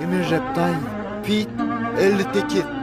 Emir Reptile. Fit 58.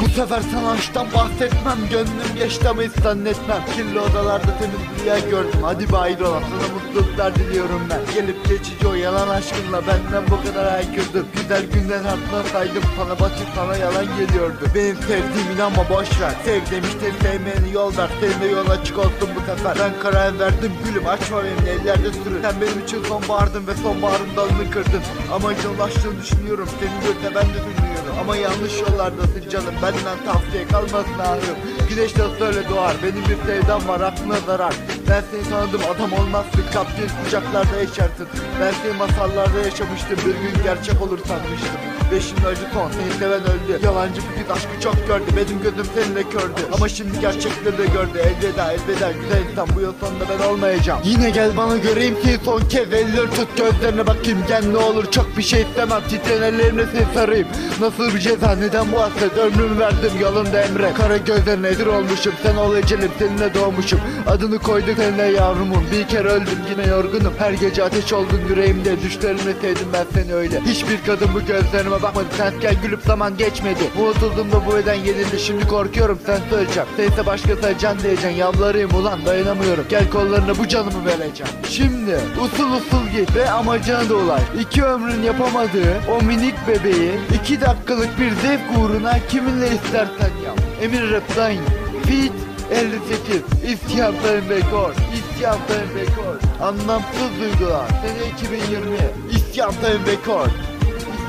Bu sefer sana aşktan bahsetmem Gönlüm ama hiç zannetmem. Kirli odalarda temiz gördüm Hadi bayrola sana mutluluklar diliyorum ben. Gelip geçici o yalan aşkınla Benden bu kadar haykırdın. Güzel günden hatırına saydım Sana basit sana yalan geliyordu. Benim sevdiğim inanma boş ver. Sev demiştim sevmeyeni yol ver. De yol açık olsun bu sefer. Ben karar verdim gülüm açma beni ellerde sürün. Sen benim için sonbahardın ve sonbaharın dalını kırdın. Amacına ulaştığını düşünüyorum Senin gözüne ben de düşünüyorum Ama yanlış yollardasın canım Benden tavsiye kalmasın ahım Güneş nasıl öyle doğar Benim bir sevdam var aklına zarar Ben seni tanıdım adam olmazsın Kaptığın kucaklarda yaşarsın Ben seni masallarda yaşamıştım Bir gün gerçek olur sanmıştım ve şimdi acı son seni seven öldü. Yalancı kız aşkı çok gördü. Benim gözüm seninle kördü. Ama şimdi gerçekleri de gördü. Elveda elveda. Güzel insan. Bu yıl sonunda ben olmayacağım. Yine gel bana göreyim ki son kez Elleri tut gözlerine. Bakayım Gel ne olur çok bir şey istemem. Titreyen ellerimle seni sarayım. Nasıl bir ceza? Neden bu hasret? Ömrümü verdim yolunda emre. Kara gözlerine edir olmuşum? Sen ol ecelim seninle doğmuşum. Adını koyduk seninle yavrumun Bir kere öldüm yine yorgunum. Her gece ateş oldun yüreğimde Düşlerimle sevdim ben seni öyle. Hiçbir kadın bu gözlerime bakmadı. Senken gülüp zaman geçmedi. Unutulduğumda bu beden yenildi. Şimdi korkuyorum sen söyleyeceğim. Sense başkasına can diyeceksin Yalvarayım ulan dayanamıyorum. Gel kollarına bu canımı vereceğim. Şimdi usul usul git ve amacına da ulaş. İki ömrün yapamadığı o minik bebeği iki dakikalık bir zevk uğruna kiminle istersen yap. Emir Reptine Fit 58 İsyan Sayın Bekor İsyan Sayın Bekor Anlamsız duygular. Sene 2020 İsyan Sayın Bekor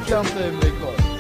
İsyan Sayın Bekor